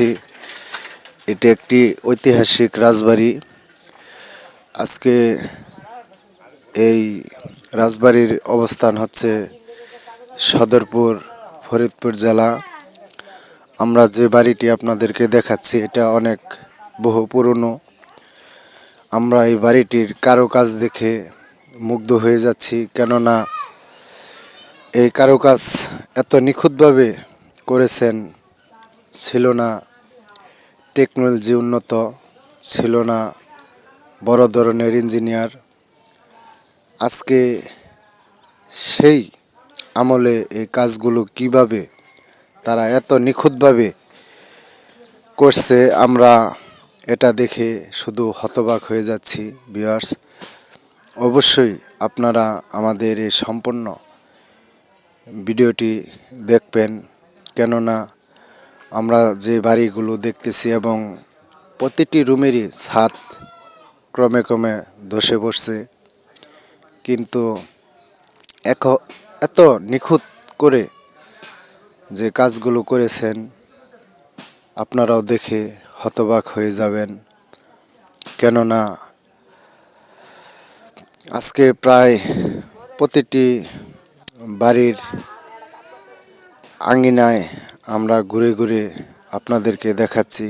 যাচ্ছি এটি একটি ঐতিহাসিক রাজবাড়ি। আজকে এই রাজবাড়ির অবস্থান হচ্ছে সদরপুর, ফরিদপুর জেলা। আমরা যে বাড়িটি আপনাদেরকে দেখাচ্ছি, এটা অনেক বহু পুরনো। আমরা এই বাড়িটির কারও কাজ দেখে মুগ্ধ হয়ে যাচ্ছি, কেননা এই কারুকাজ এত নিখুঁতভাবে করেছেন ছিল না। টেকনোলজি উন্নত ছিল না, বড় ধরনের ইঞ্জিনিয়ার। আজকে সেই আমলে এই কাজগুলো কীভাবে তারা এত নিখুঁতভাবে করছে, আমরা এটা দেখে শুধু হতবাক হয়ে যাচ্ছি বিয়ার্স অবশ্যই আপনারা আমাদের এই সম্পূর্ণ ভিডিওটি দেখবেন। কেননা আমরা যে বাড়িগুলো দেখতেছি এবং প্রতিটি রুমেরই ছাদ ক্রমে ক্রমে ধসে পড়ছে। কিন্তু এখ- এত নিখুঁত করে যে কাজগুলো করেছেন, আপনারাও দেখে হতবাক হয়ে যাবেন। কেননা আজকে প্রায় প্রতিটি বাড়ির আঙ্গিনায় আমরা ঘুরে ঘুরে আপনাদেরকে দেখাচ্ছি।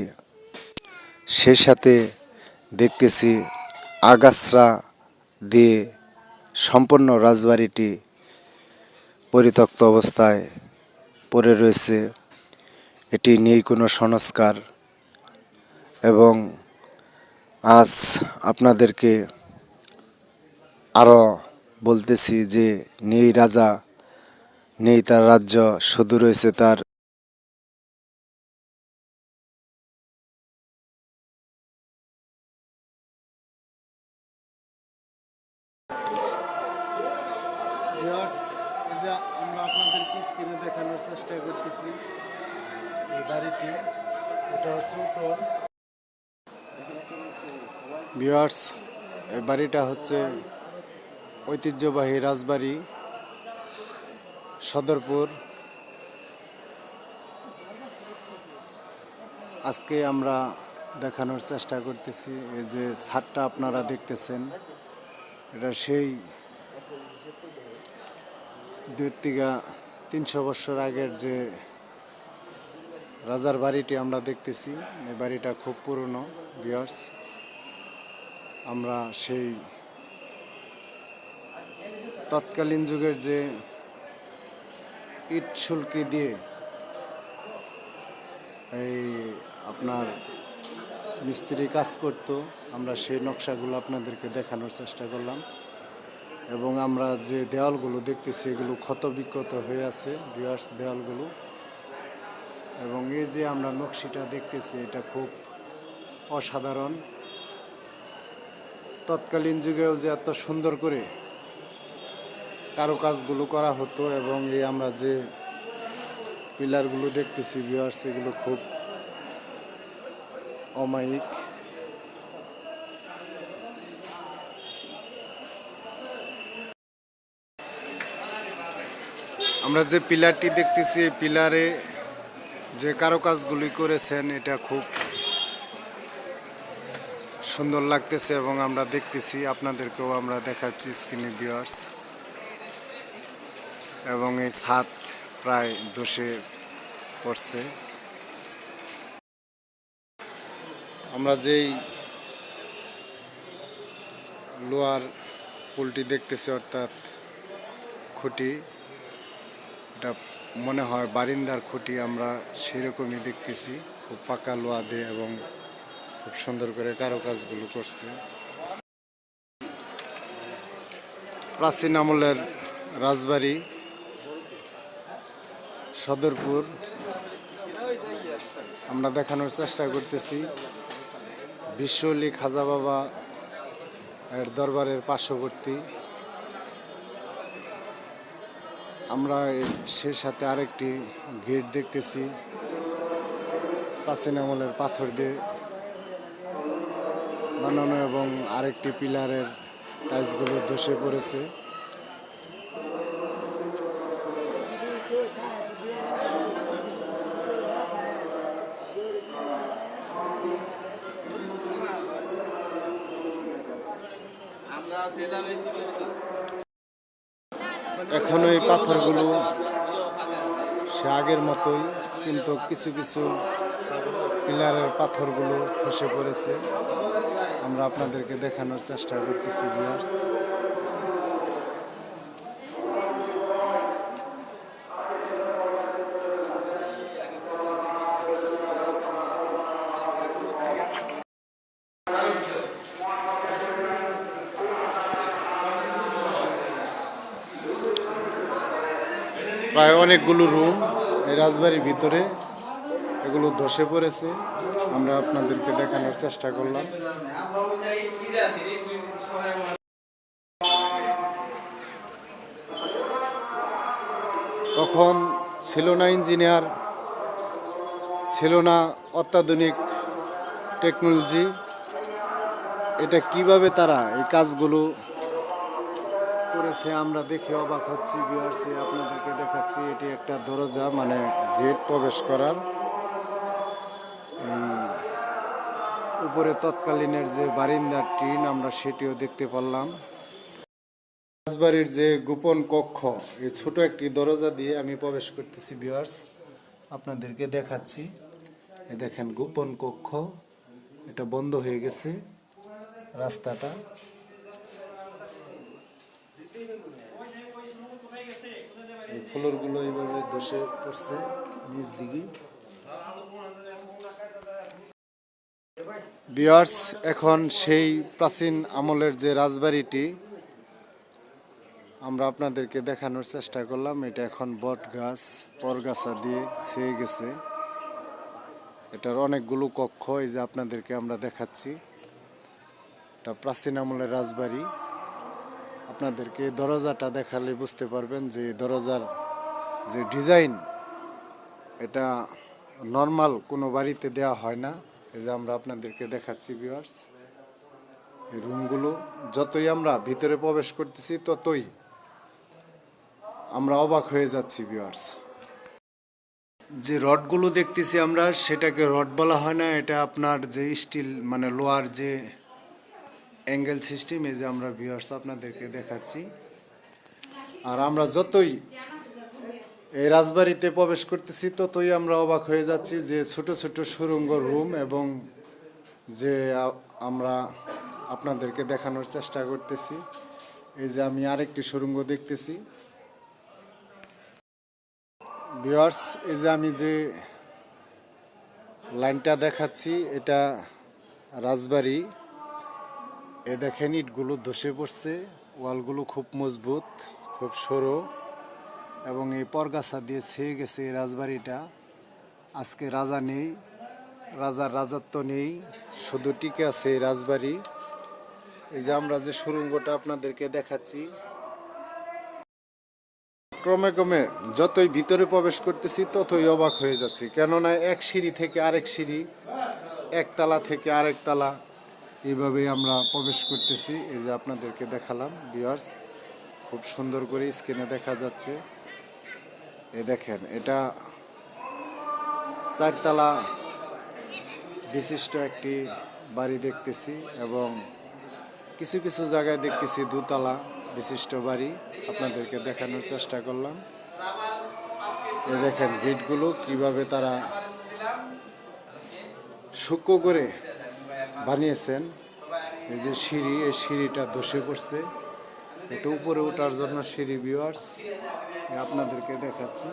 সে সাথে দেখতেছি আগাছরা দিয়ে সম্পূর্ণ রাজবাড়িটি পরিত্যক্ত অবস্থায় পড়ে রয়েছে। এটি নেই কোনো সংস্কার এবং আজ আপনাদেরকে আরও বলতেছি যে নেই রাজা, নেই তার রাজ্য, শুধু রয়েছে তার আমরা আপনাদেরকে স্ক্রিনে দেখানোর চেষ্টা করতেছি, এই বাড়িটি। এটা হচ্ছে উত্তর ভিউয়ার্স এই বাড়িটা হচ্ছে ঐতিহ্যবাহী রাজবাড়ি, সদরপুর। আজকে আমরা দেখানোর চেষ্টা করতেছি, এই যে ছাদটা আপনারা দেখতেছেন। এটা সেই দুই থেকে তিনশো বছর আগের যে রাজার বাড়িটি আমরা দেখতেছি, এই বাড়িটা খুব পুরনো বিয়ার্স আমরা সেই তৎকালীন যুগের যে ইট শুল্কি দিয়ে এই আপনার মিস্ত্রি কাজ করত, আমরা সেই নকশাগুলো আপনাদেরকে দেখানোর চেষ্টা করলাম। এবং আমরা যে দেওয়ালগুলো দেখতেছি, এগুলো ক্ষত বিক্ষত হয়ে আছে বিয়ার্স দেওয়ালগুলো। এবং এই যে আমরা নকশিটা দেখতেছি, এটা খুব অসাধারণ। তৎকালীন যুগেও যে এত সুন্দর করে কারুকাজগুলো করা হতো, এবং এই আমরা যে পিলারগুলো দেখতেছি ভিউয়ার্স এগুলো খুব অমায়িক আমরা যে পিলারটি দেখতেছি, এই পিলারে যে কারুকাজগুলি করেছেন, এটা খুব সুন্দর লাগতেছে এবং আমরা দেখতেছি, আপনাদেরকেও আমরা দেখাচ্ছি স্ক্রিনে ভিউয়ার্স এবং এই ছাদ প্রায় দোষে পড়ছে। আমরা যেই লোহার পুলটি দেখতেছি অর্থাৎ খুঁটি, এটা মনে হয় বারিন্দার খুঁটি, আমরা সেরকমই দেখতেছি। খুব পাকা লোহা দিয়ে এবং খুব সুন্দর করে কারুকাজগুলো করছে। প্রাচীন আমলের রাজবাড়ি সদরপুর। আমরা দেখানোর চেষ্টা করতেছি। বিশ্বলি খাজা বাবা এর দরবারের পার্শ্ববর্তী। আমরা সে সাথে আরেকটি গেট দেখতেছি, প্রাচীন আমলের পাথর দিয়ে। বানানো এবং আরেকটি পিলারের টাইলসগুলো ধসে পড়েছে। এখনও এই পাথরগুলো সে আগের মতোই, কিন্তু কিছু কিছু পিলারের পাথরগুলো খসে পড়েছে। আমরা আপনাদেরকে দেখানোর চেষ্টা করতেছি ভিউয়ার্স প্রায় অনেকগুলো রুম এই রাজবাড়ির ভিতরে। এগুলো ধসে পড়েছে। আমরা আপনাদেরকে দেখানোর চেষ্টা করলাম। তখন ছিল না ইঞ্জিনিয়ার, ছিল না অত্যাধুনিক টেকনোলজি এটা কীভাবে তারা এই কাজগুলো করেছে, আমরা দেখে অবাক হচ্ছি। বিহারসি আপনাদেরকে দেখাচ্ছি, এটি একটা দরজা মানে গেট প্রবেশ করার। উপরে তৎকালীনের যে বারিন্দার টিন, আমরা সেটিও দেখতে পারলাম। রাজবাড়ির যে গোপন কক্ষ, এই ছোট একটি দরজা দিয়ে আমি প্রবেশ করতেছি বিহার্স আপনাদেরকে দেখাচ্ছি। এই দেখেন, গোপন কক্ষ, এটা বন্ধ হয়ে গেছে রাস্তাটা। এই ফ্লোরগুলো এইভাবে ধসে পড়ছে নিচ দিকে। বিয়ার্স এখন সেই প্রাচীন আমলের যে রাজবাড়িটি, আমরা আপনাদেরকে দেখানোর চেষ্টা করলাম। এটা এখন বট গাছ, পরগাছা দিয়ে ছেয়ে গেছে। এটার অনেকগুলো কক্ষ, এই যে আপনাদেরকে আমরা দেখাচ্ছি। এটা প্রাচীন আমলের রাজবাড়ি। আপনাদেরকে দরজাটা দেখালে বুঝতে পারবেন যে দরজার যে ডিজাইন, এটা নর্মাল কোনো বাড়িতে দেওয়া হয় না। এই যে আমরা আপনাদেরকে দেখাচ্ছি ভিউয়ার্স এই রুমগুলো যতই আমরা ভিতরে প্রবেশ করতেছি ততই আমরা অবাক হয়ে যাচ্ছি ভিউয়ার্স যে রডগুলো দেখতেছি আমরা, সেটাকে রড বলা হয় না, এটা আপনার যে স্টিল মানে লোহার যে অ্যাঙ্গেল সিস্টেম, এই যে আমরা ভিউয়ার্স আপনাদেরকে দেখাচ্ছি। আর আমরা যতই এই রাজবাড়িতে প্রবেশ করতেছি, ততই আমরা অবাক হয়ে যাচ্ছি যে ছোট ছোট সুরঙ্গ রুম এবং যে আমরা আপনাদেরকে দেখানোর চেষ্টা করতেছি। এই যে আমি আরেকটি সুরঙ্গ দেখতেছি। ভিউয়ার্স এই যে আমি যে লাইনটা দেখাচ্ছি, এটা রাজবাড়ি। এ দেখেন ইটগুলো ধসে পড়ছে, ওয়ালগুলো খুব মজবুত, খুব সরু, এবং এই পরগাছা দিয়ে ছেয়ে গেছে এই রাজবাড়িটা। আজকে রাজা নেই, রাজার রাজত্ব নেই, শুধু টিকে আছে এই রাজবাড়ি। এই যে আমরা যে সুরঙ্গটা আপনাদেরকে দেখাচ্ছি, ক্রমে ক্রমে যতই ভিতরে প্রবেশ করতেছি ততই অবাক হয়ে যাচ্ছি। কেননা এক সিঁড়ি থেকে আরেক সিঁড়ি, একতলা থেকে আরেক তালা। এইভাবেই আমরা প্রবেশ করতেছি। এই যে আপনাদেরকে দেখালাম বিয়ার্স খুব সুন্দর করে স্ক্রিনে দেখা যাচ্ছে। এ দেখেন, এটা চারতলা বিশিষ্ট একটি বাড়ি দেখতেছি এবং কিছু কিছু জায়গায় দেখতেছি দুতলা বিশিষ্ট বাড়ি। আপনাদেরকে দেখানোর চেষ্টা করলাম। এ দেখেন গেটগুলো কীভাবে তারা সূক্ষ্ম করে বানিয়েছেন। এই যে সিঁড়ি, এই সিঁড়িটা ধসে পড়ছে। এটা উপরে ওঠার জন্য সিঁড়ি ভিউয়ার্স আপনাদেরকে দেখাচ্ছি।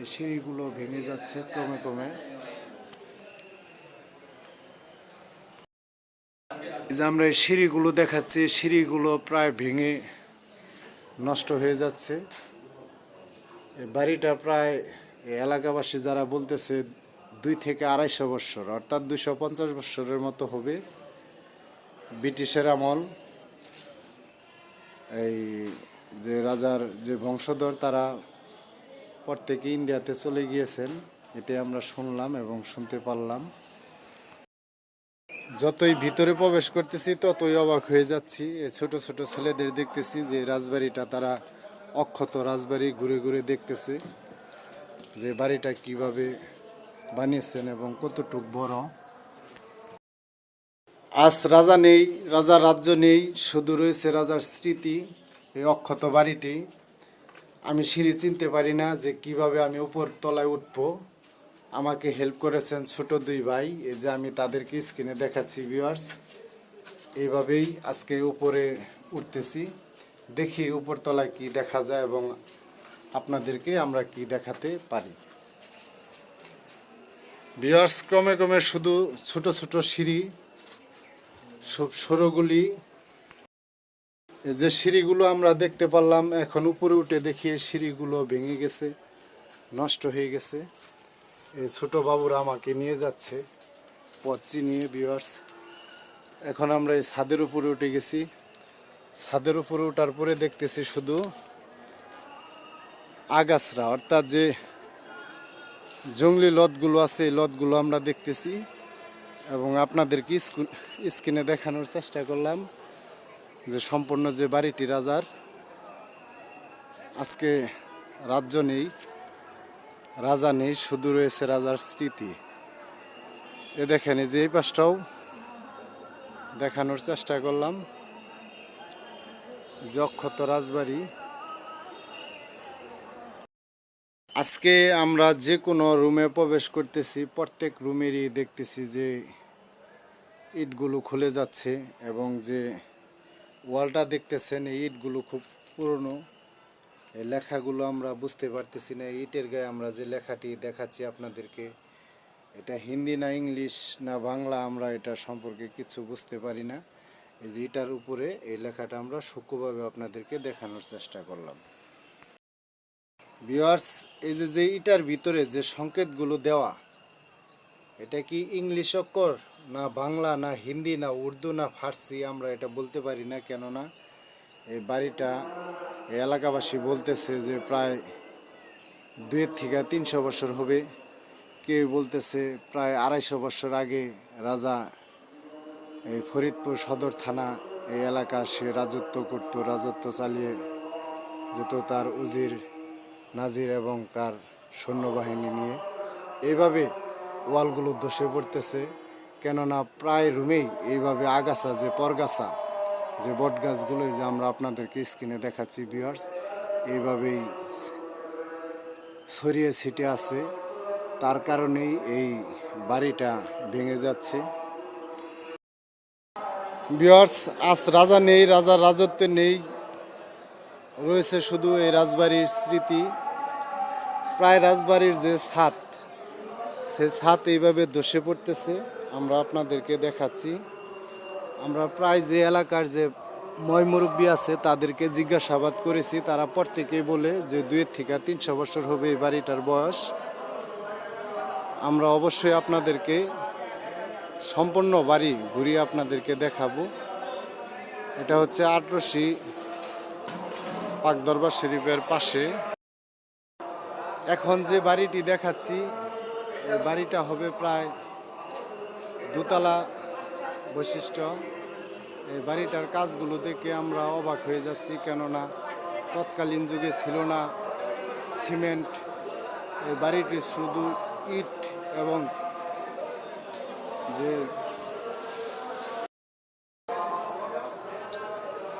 এই সিঁড়িগুলো ভেঙে যাচ্ছে ক্রমে ক্রমে। যে আমরা এই সিঁড়িগুলো দেখাচ্ছি সিঁড়িগুলো প্রায় ভেঙে নষ্ট হয়ে যাচ্ছে। বাড়িটা প্রায় এলাকাবাসী যারা বলতেছে দুই থেকে আড়াইশো বৎসর, অর্থাৎ দুইশো পঞ্চাশ বৎসরের মতো হবে ব্রিটিশের আমল। এই যে রাজার যে বংশধর, তারা প্রত্যেকে ইন্ডিয়াতে চলে গিয়েছেন এটাই আমরা শুনলাম এবং শুনতে পারলাম। যতই ভিতরে প্রবেশ করতেছি, ততই অবাক হয়ে যাচ্ছি। এই ছোট ছোট ছেলেদের দেখতেছি যে রাজবাড়িটা তারা অক্ষত রাজবাড়ি ঘুরে ঘুরে দেখতেছে, যে বাড়িটা কীভাবে বানিয়েছেন এবং কতটুক বড়। আজ রাজা নেই রাজার রাজ্য নেই, শুধু রয়েছে রাজার স্মৃতি, এই অক্ষত বাড়িটি। আমি সিঁড়ি চিনতে পারি না যে কীভাবে আমি উপর তলায় উঠবো। আমাকে হেল্প করেছেন ছোট দুই ভাই, এই যে আমি তাদেরকে স্ক্রিনে দেখাচ্ছি ভিউয়ার্স এইভাবেই আজকে উপরে উঠতেছি। দেখি উপর তলায় কি দেখা যায় এবং আপনাদেরকে আমরা কি দেখাতে পারি। ভিউয়ার্স ক্রমে ক্রমে শুধু ছোট ছোট সিঁড়ি, সব সরোগুলি যে সিঁড়িগুলো আমরা দেখতে পারলাম, এখন উপরে উঠে দেখি এই সিঁড়িগুলো ভেঙে গেছে, নষ্ট হয়ে গেছে। এই ছোট বাবুরা আমাকে নিয়ে যাচ্ছে পচি নিয়ে ভিউয়ার্স এখন আমরা এই ছাদের উপরে উঠে গেছি। ছাদের উপরে ওঠার পরে দেখতেছি শুধু আগাছরা, অর্থাৎ যে জঙ্গলি লতগুলো আছে, এই লতগুলো আমরা দেখতেছি। এবং আপনাদেরকে স্কু- স্ক্রিনে দেখানোর চেষ্টা করলাম যে সম্পূর্ণ যে বাড়িটি রাজার, আজকে রাজ্য নেই, রাজা নেই, শুধু রয়েছে রাজার স্মৃতি। এ দেখেন যে এই পাশটাও দেখানোর চেষ্টা করলাম যে অক্ষত রাজবাড়ি আজকে আমরা যে কোনো রুমে প্রবেশ করতেছি, প্রত্যেক রুমেরই দেখতেছি যে ইটগুলো খুলে যাচ্ছে এবং যে ওয়ালটা দেখতেছেন, এই ইটগুলো খুব পুরনো। এই লেখাগুলো আমরা বুঝতে পারতেছি না ইটের গায়ে আমরা যে লেখাটি দেখাচ্ছি আপনাদেরকে, এটা হিন্দি না ইংলিশ না বাংলা আমরা এটা সম্পর্কে কিছু বুঝতে পারি না। এই যে এটার উপরে এই লেখাটা আমরা সূক্ষ্মভাবে আপনাদেরকে দেখানোর চেষ্টা করলাম। ভিওয়ার্স এই যে যে ইটার ভিতরে যে সংকেতগুলো দেওয়া, এটা কি ইংলিশ অক্ষর? না বাংলা, না হিন্দি, না উর্দু, না ফার্সি আমরা এটা বলতে পারি না, কেননা এই বাড়িটা এই এলাকাবাসী বলতেছে যে প্রায় দুই থেকে তিনশো বছর হবে। কেউ বলতেছে প্রায় আড়াইশো বছর আগে রাজা এই ফরিদপুর সদর থানা এই এলাকা সে রাজত্ব করত, রাজত্ব চালিয়ে যেত তার উজির নাজির এবং তার সৈন্যবাহিনী নিয়ে। এইভাবে ওয়ালগুলো ধসে পড়তেছে, কেননা প্রায় রুমেই এইভাবে আগাছা যে পরগাছা, যে বট গাছগুলো যে আমরা আপনাদেরকে স্ক্রিনে দেখাচ্ছি, ভিউয়ার্স, এইভাবেই ছড়িয়ে ছিটে আছে। তার কারণেই এই বাড়িটা ভেঙে যাচ্ছে। ভিউয়ার্স, আজ রাজা নেই, রাজার রাজত্ব নেই, রয়েছে শুধু এই রাজবাড়ির স্মৃতি। প্রায় রাজবাড়ির যে ছাদ, সে ছাদ এইভাবে ধসে পড়তেছে। আমরা আপনাদেরকে দেখাচ্ছি। আমরা প্রায় যে এলাকার যে ময় মুরব্বী আছে, তাদেরকে জিজ্ঞাসাবাদ করেছি। তারা প্রত্যেকেই বলে যে দুই থেকে তিনশো বছর হবে এই বাড়িটার বয়স। আমরা অবশ্যই আপনাদেরকে সম্পূর্ণ বাড়ি ঘুরিয়ে আপনাদেরকে দেখাবো। এটা হচ্ছে আটরশি পাকদরবার শরীফের পাশে। এখন যে বাড়িটি দেখাচ্ছি, এই বাড়িটা হবে প্রায় দোতলা বৈশিষ্ট্য। এই বাড়িটার কাজগুলো দেখে আমরা অবাক হয়ে যাচ্ছি, কেননা তৎকালীন যুগে ছিল না সিমেন্ট। এই বাড়িটি শুধু ইট এবং যে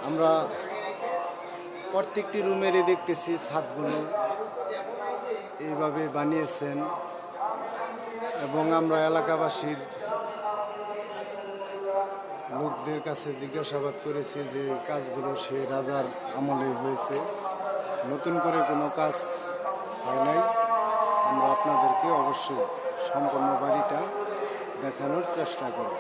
আমরা প্রত্যেকটি রুমেরই দেখতেছি ছাদগুলো। এইভাবে বানিয়েছেন এবং আমরা এলাকাবাসীর লোকদের কাছে জিজ্ঞাসাবাদ করেছি যে কাজগুলো সে রাজার আমলে হয়েছে। নতুন করে কোনো কাজ হয় নাই। আমরা আপনাদেরকে অবশ্যই সম্পূর্ণ বাড়িটা দেখানোর চেষ্টা করব।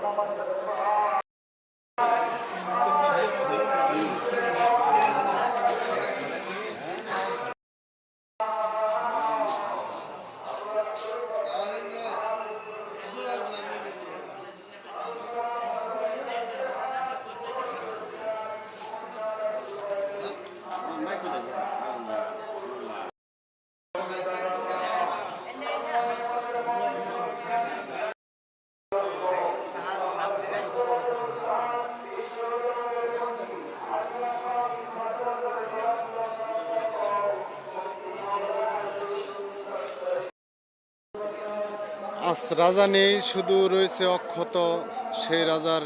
আজ রাজা নেই, শুধু রয়েছে অক্ষত সেই রাজার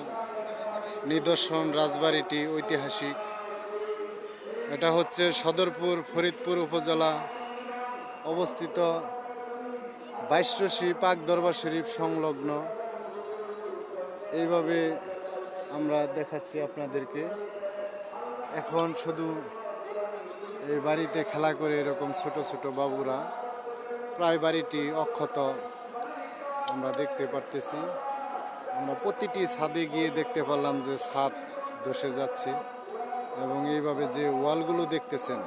নিদর্শন, রাজবাড়িটি ঐতিহাসিক। এটা হচ্ছে সদরপুর, ফরিদপুর উপজেলা অবস্থিত বাইশরশি পাক দরবার শরীফ সংলগ্ন। এইভাবে আমরা দেখাচ্ছি আপনাদেরকে। এখন শুধু এই বাড়িতে খেলা করে এরকম ছোট ছোট বাবুরা, প্রায় বাড়িটি অক্ষত। আমরা দেখতে পারতেছি। আমরা প্রতিটি ছাদে গিয়ে দেখতে পারলাম যে ছাদ ধসে যাচ্ছে এবং এইভাবে যে ওয়ালগুলো দেখতেছেন,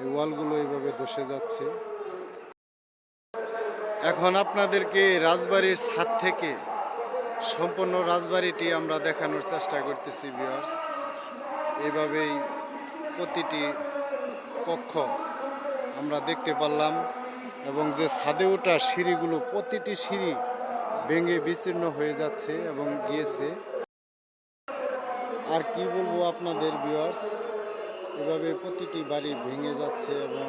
এই ওয়ালগুলো এইভাবে ধসে যাচ্ছে। এখন আপনাদেরকে রাজবাড়ির ছাদ থেকে সম্পূর্ণ রাজবাড়িটি আমরা দেখানোর চেষ্টা করতেছি বিয়ার্স এইভাবেই প্রতিটি কক্ষ আমরা দেখতে পারলাম। এবং যে ছাদে ওঠা সিঁড়িগুলো প্রতিটি সিঁড়ি ভেঙে বিচ্ছিন্ন হয়ে যাচ্ছে এবং গিয়েছে। আর কি বলব আপনাদের বিয়ার্স এভাবে প্রতিটি বাড়ি ভেঙে যাচ্ছে এবং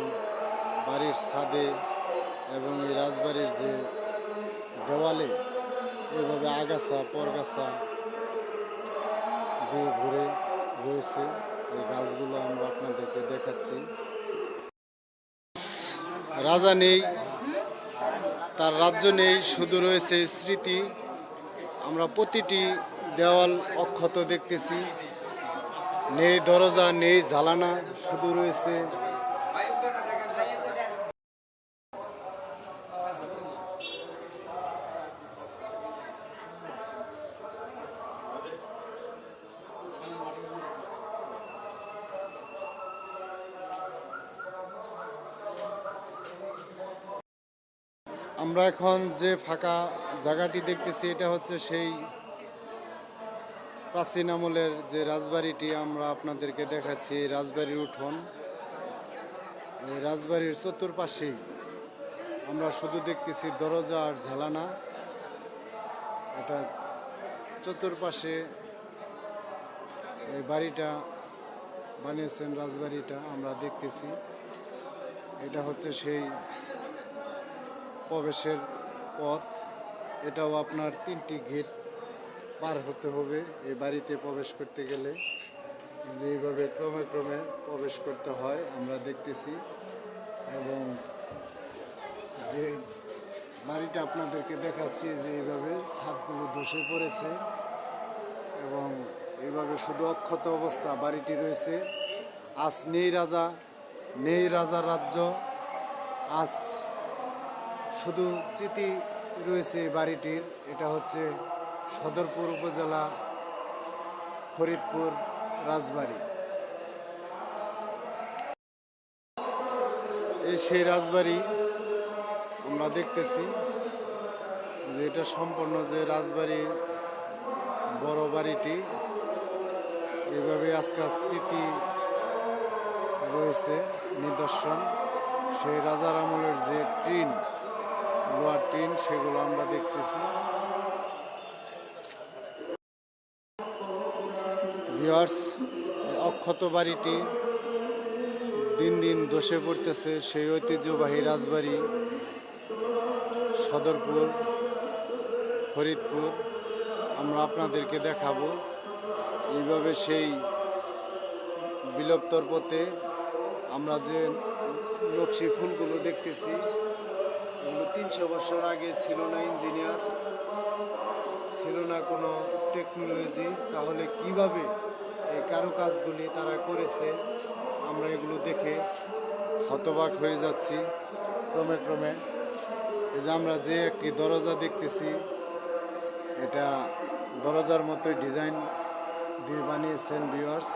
বাড়ির ছাদে এবং এই রাজবাড়ির যে দেওয়ালে এভাবে আগাছা, পরগাছা দিয়ে ঘুরে রয়েছে। এই গাছগুলো আমরা আপনাদেরকে দেখাচ্ছি। রাজা নেই, তার রাজ্য নেই, শুধু রয়েছে স্মৃতি। আমরা প্রতিটি দেওয়াল অক্ষত দেখতেছি। নেই দরজা, নেই জ্বালানা, শুধু রয়েছে আমরা এখন যে ফাঁকা জায়গাটি দেখতেছি, এটা হচ্ছে সেই প্রাচীন আমলের যে রাজবাড়িটি আমরা আপনাদেরকে দেখাচ্ছি, এই রাজবাড়ির উঠোন। এই রাজবাড়ির চতুর্পাশেই আমরা শুধু দেখতেছি দরজা আর ঝালানা। এটা চতুর্পাশে এই বাড়িটা বানিয়েছেন, রাজবাড়িটা আমরা দেখতেছি। এটা হচ্ছে সেই প্রবেশের পথ, এটাও আপনার তিনটি গেট পার হতে হবে এই বাড়িতে প্রবেশ করতে গেলে। যেভাবে ক্রমে ক্রমে প্রবেশ করতে হয়, আমরা দেখতেছি। এবং যে বাড়িটা আপনাদেরকে দেখাচ্ছি, যে এইভাবে ছাদগুলো ধসে পড়েছে। এবং এইভাবে শুধু অক্ষত অবস্থা বাড়িটি রয়েছে। আজ নেই রাজা, নেই রাজার রাজ্য। আজ শুধু স্মৃতি রয়েছে বাড়িটির, এটা হচ্ছে সদরপুর উপজেলা, ফরিদপুর রাজবাড়ি। এই সেই রাজবাড়ি আমরা দেখতেছি যে এটা সম্পূর্ণ যে রাজবাড়ির বড় বাড়িটি, এভাবে আজকাল স্মৃতি রয়েছে, নিদর্শন। সেই রাজার আমলের যে টিন লোহার টিন, সেগুলো আমরা দেখতেছি। ভিওয়ার্স অক্ষত বাড়িটি দিন দিন ধসে পড়তেছে। সেই ঐতিহ্যবাহী রাজবাড়ি সদরপুর, ফরিদপুর। আমরা আপনাদেরকে দেখাবো এইভাবে সেই বিলুপ্তর পথে আমরা যে নকশি ফুলগুলো দেখতেছি। তিনশো বছর আগে ছিল না ইঞ্জিনিয়ার, ছিল না কোনো টেকনোলজি, তাহলে কীভাবে এই কারুকাজগুলি তারা করেছে, আমরা এগুলো দেখে হতবাক হয়ে যাচ্ছি। ক্রমে ক্রমে এই যে আমরা যে একটি দরজা দেখতেছি, এটা দরজার মতোই ডিজাইন দিয়ে বানিয়েছেন ভিউয়ার্স।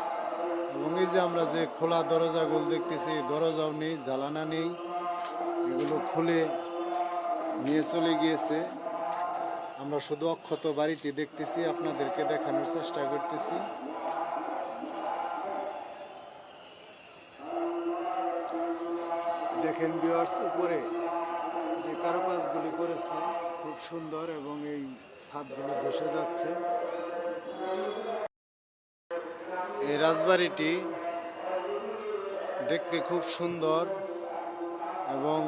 এবং এই যে আমরা যে খোলা দরজাগুলো দেখতেছি, দরজাও নেই জ্বালানা নেই, এগুলো খুলে নিয়ে চলে গিয়েছে। আমরা শুধু অক্ষত বাড়িটি দেখতেছি, আপনাদেরকে দেখানোর চেষ্টা করতেছি। দেখেন বিয়ার্স উপরে যে কারুকাজগুলি করেছে, খুব সুন্দর এবং এই ছাদগুলো ধসে যাচ্ছে। এই রাজবাড়িটি দেখতে খুব সুন্দর এবং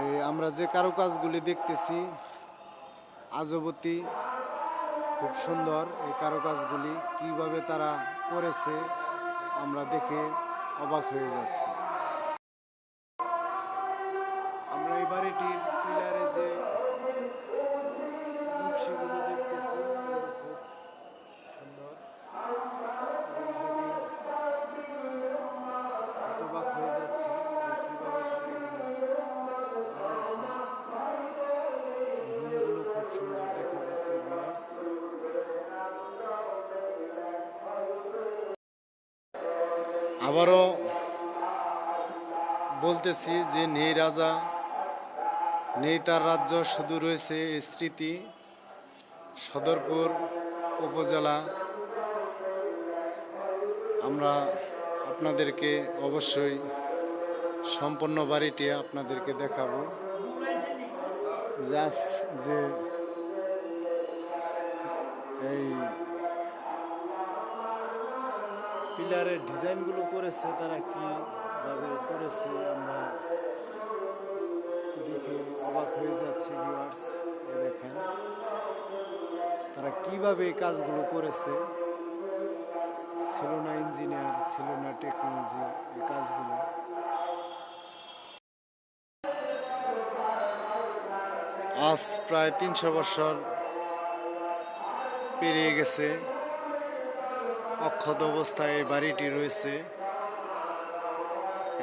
এই আমরা যে কারুকাজগুলি দেখতেছি, আজবতী, খুব সুন্দর এই কারুকাজগুলি, কীভাবে তারা করেছে, আমরা দেখে অবাক হয়ে যাচ্ছি। আমরা এই বাড়িটির আবারও বলতেছি যে নেই রাজা, নেই তার রাজ্য, শুধু রয়েছে স্মৃতি। সদরপুর উপজেলা। আমরা আপনাদেরকে অবশ্যই সম্পন্ন বাড়িটি আপনাদেরকে দেখাবো। যে এই পিলারের ডিজাইনগুলো করেছে, তারা কীভাবে করেছে, আমরা দেখে অবাক হয়ে যাচ্ছে ভিউয়ার্স দেখেন। তারা কীভাবে কাজগুলো করেছে? ছিল না ইঞ্জিনিয়ার ছিল না টেকনোলজি এই কাজগুলো। আজ প্রায় তিনশো বছর পেরিয়ে গেছে। অক্ষত অবস্থায় এই বাড়িটি রয়েছে।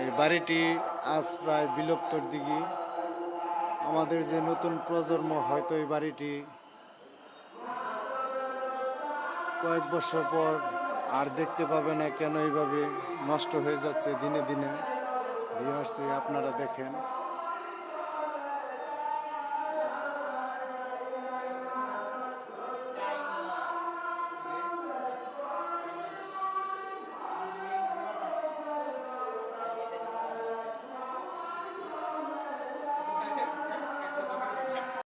এই বাড়িটি আজ প্রায় বিলুপ্তর দিকে। আমাদের যে নতুন প্রজন্ম হয়তো এই বাড়িটি কয়েক বছর পর আর দেখতে পাবে না কেন এইভাবে নষ্ট হয়ে যাচ্ছে দিনে দিনে। আপনারা দেখেন।